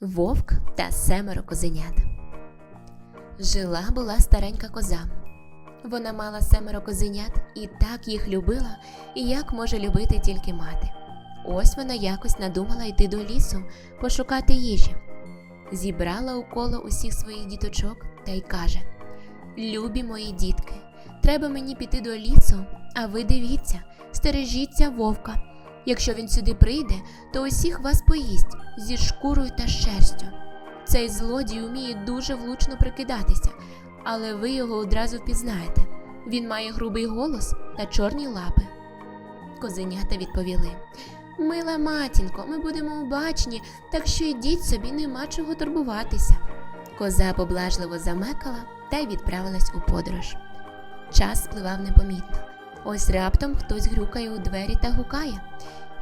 Вовк та семеро козенят. Жила була старенька коза. Вона мала семеро козенят і так їх любила, як може любити тільки мати. Ось вона якось надумала йти до лісу пошукати їжі. Зібрала у коло усіх своїх діточок та й каже: Любі мої дітки, треба мені піти до лісу, а ви дивіться, стережіться вовка. Якщо він сюди прийде, то усіх вас поїсть зі шкурою та шерстю. Цей злодій уміє дуже влучно прикидатися, але ви його одразу впізнаєте. Він має грубий голос та чорні лапи. Козенята відповіли: Мила матінко, ми будемо обачні, так що йдіть собі, нема чого турбуватися. Коза поблажливо замекала та й відправилась у подорож. Час спливав непомітно. Ось раптом хтось грюкає у двері та гукає.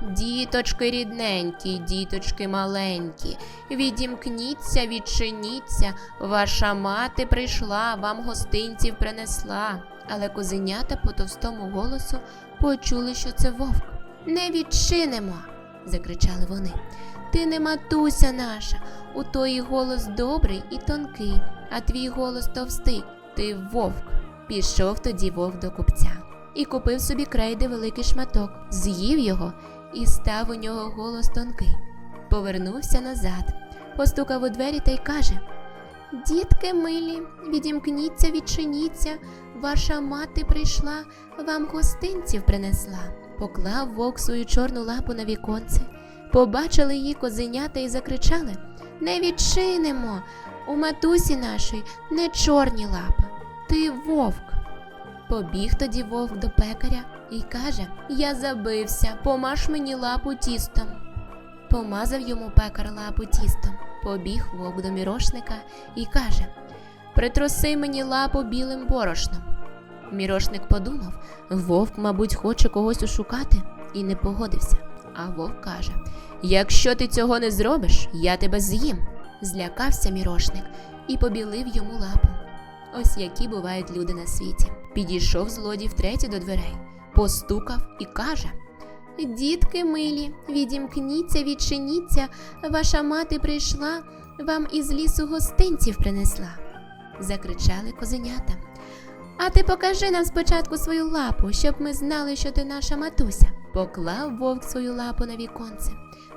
Діточки рідненькі, діточки маленькі, відімкніться, відчиніться, ваша мати прийшла, вам гостинців принесла. Але козенята по товстому голосу почули, що це вовк. Не відчинимо, закричали вони. Ти не матуся наша, у тої голос добрий і тонкий, а твій голос товстий, ти вовк. Пішов тоді вовк до купця і купив собі крейди великий шматок, з'їв його і став у нього голос тонкий. Повернувся назад, постукав у двері та й каже: Дітки милі, відімкніться, відчиніться, ваша мати прийшла, вам гостинців принесла. Поклав вовк свою чорну лапу на віконце. Побачили її козенята і закричали: Не відчинимо! У матусі нашої не чорні лапи, ти вовк. Побіг тоді вовк до пекаря і каже: Я забився, помаж мені лапу тістом. Помазав йому пекар лапу тістом. Побіг вовк до мірошника і каже: Притроси мені лапу білим борошном. Мірошник подумав, вовк, мабуть, хоче когось ушукати, і не погодився. А вовк каже: Якщо ти цього не зробиш, я тебе з'їм. Злякався мірошник і побілив йому лапу. Ось які бувають люди на світі. Підійшов злодій втретє до дверей, постукав і каже: Дітки милі, відімкніться, відчиніться, ваша мати прийшла, вам із лісу гостинців принесла. Закричали козенята. А ти покажи нам спочатку свою лапу, щоб ми знали, що ти наша матуся. Поклав вовк свою лапу на віконце.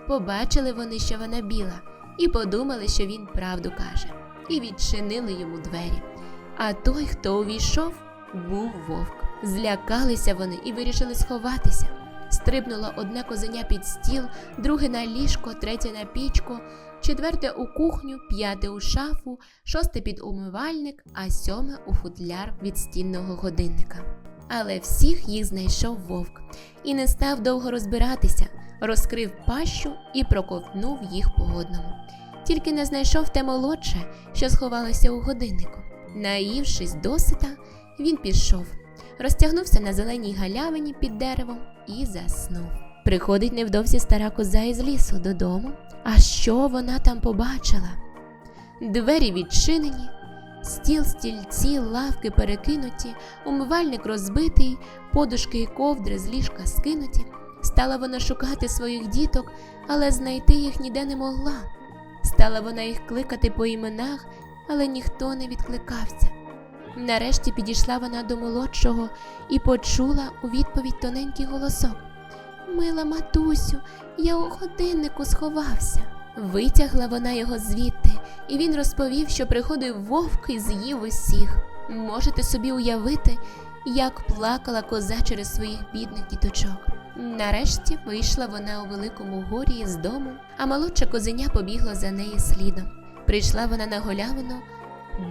Побачили вони, що вона біла, і подумали, що він правду каже, і відчинили йому двері. А той, хто увійшов, був вовк. Злякалися вони і вирішили сховатися. Стрибнуло одне козеня під стіл, друге на ліжко, третє на пічку, четверте у кухню, п'яте у шафу, шосте під умивальник, а сьоме у футляр від стінного годинника. Але всіх їх знайшов вовк і не став довго розбиратися, розкрив пащу і проковтнув їх по одному. Тільки не знайшов те молодше, що сховалося у годиннику. Наївшись досита, він пішов, розтягнувся на зеленій галявині під деревом і заснув. Приходить невдовзі стара коза із лісу додому. А що вона там побачила? Двері відчинені, стіл, стільці, лавки перекинуті, умивальник розбитий, подушки і ковдри з ліжка скинуті. Стала вона шукати своїх діток, але знайти їх ніде не могла. Стала вона їх кликати по іменах, але ніхто не відкликався. Нарешті підійшла вона до молодшого і почула у відповідь тоненький голосок. Мила матусю, я у годиннику сховався. Витягла вона його звідти, і він розповів, що приходив вовк і з'їв усіх. Можете собі уявити, як плакала коза через своїх бідних діточок. Нарешті вийшла вона у великому горі з дому, а молодша козеня побігла за нею слідом. Прийшла вона на голявину,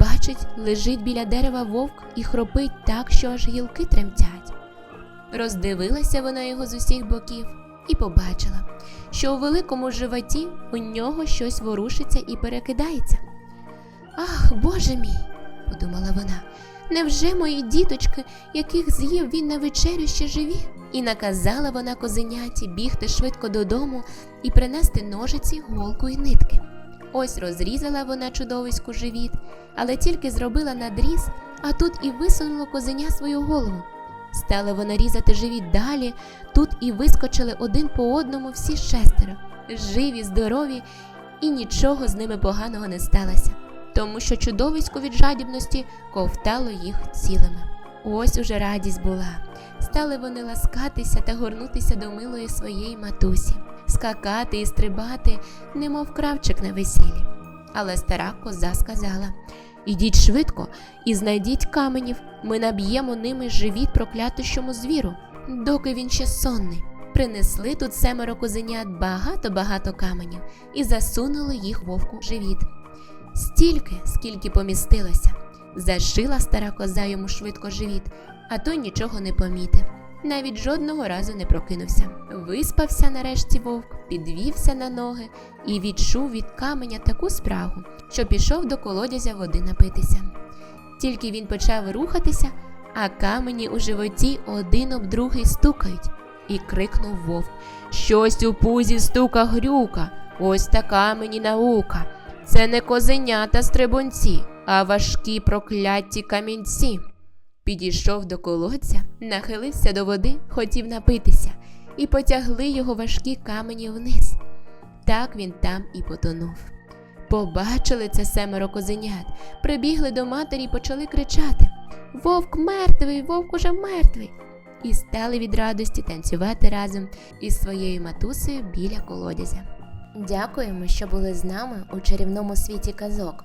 бачить, лежить біля дерева вовк і хропить так, що аж гілки тремтять. Роздивилася вона його з усіх боків і побачила, що у великому животі у нього щось ворушиться і перекидається. Ах, Боже мій, подумала вона, невже мої діточки, яких з'їв він на вечерю ще живі? І наказала вона козеняті бігти швидко додому і принести ножиці, голку і нитки. Ось розрізала вона чудовиську живіт, але тільки зробила надріз, а тут і висунуло козеня свою голову. Стала вона різати живіт далі, тут і вискочили один по одному всі шестеро, живі, здорові і нічого з ними поганого не сталося, тому що чудовисько від жадібності ковтало їх цілими. Ось уже радість була. Стали вони ласкатися та горнутися до милої своєї матусі, скакати і стрибати, немов кравчик на весіллі. Але стара коза сказала: Ідіть швидко і знайдіть каменів, ми наб'ємо ними живіт проклятущому звіру, доки він ще сонний. Принесли тут семеро козенят багато-багато каменів і засунули їх вовку в живіт. Стільки, скільки помістилося. Зашила стара коза йому швидко живіт, а той нічого не помітив. Навіть жодного разу не прокинувся. Виспався нарешті вовк, підвівся на ноги і відчув від каменя таку спрагу, що пішов до колодязя води напитися. Тільки він почав рухатися, а камені у животі один об другий стукають, і крикнув вовк: Щось у пузі стука грюка, ось така мені наука. Це не козенята стрибунці, а важкі прокляті камінці. Підійшов до колодця, нахилився до води, хотів напитися, і потягли його важкі камені вниз. Так він там і потонув. Побачили це семеро козенят, прибігли до матері і почали кричати: Вовк мертвий, вовк уже мертвий. І стали від радості танцювати разом із своєю матусею біля колодязя. Дякуємо, що були з нами у чарівному світі казок.